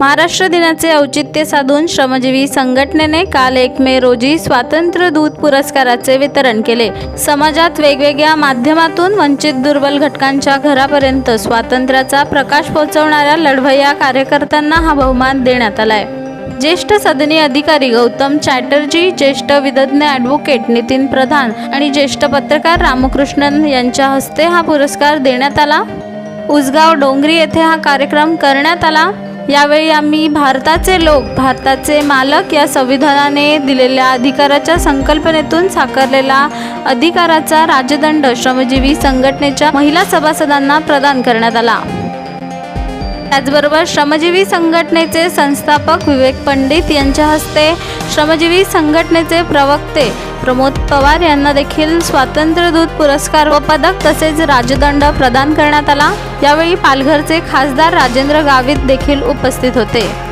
महाराष्ट्र दिनाचे औचित्य साधून श्रमजीवी संघटनेने काल एक मे रोजी स्वातंत्र्य दूत पुरस्काराचे वितरण केले. समाजात वेगवेगळ्या माध्यमातून वंचित दुर्बल घटकांच्या घरापर्यंत स्वातंत्र्याचा प्रकाश पोहोचवणाऱ्या लढवय्या कार्यकर्त्यांना हा बहुमान देण्यात आलाय. ज्येष्ठ सदनी अधिकारी गौतम चॅटर्जी ज्येष्ठ विधज्ञ ॲडव्होकेट नितीन प्रधान आणि ज्येष्ठ पत्रकार रामकृष्णन यांच्या हस्ते हा पुरस्कार देण्यात आला. उसगाव डोंगरी येथे हा कार्यक्रम करण्यात आला. यावेळी आम्ही भारताचे लोक भारताचे मालक या संविधानाने दिलेल्या अधिकाराच्या संकल्पनेतून साकारलेला अधिकाराचा राजदंड श्रमजीवी संघटनेच्या महिला सभासदांना प्रदान करण्यात आला. त्याचबरोबर श्रमजीवी संघटनेचे संस्थापक विवेक पंडित यांच्या हस्ते श्रमजीवी संघटनेचे प्रवक्ते प्रमोद पवार यांना देखील स्वातंत्र्यदूत पुरस्कार व पदक तसेच राजदंड प्रदान करण्यात आला. यावेळी पालघरचे खासदार राजेंद्र गावित देखील उपस्थित होते.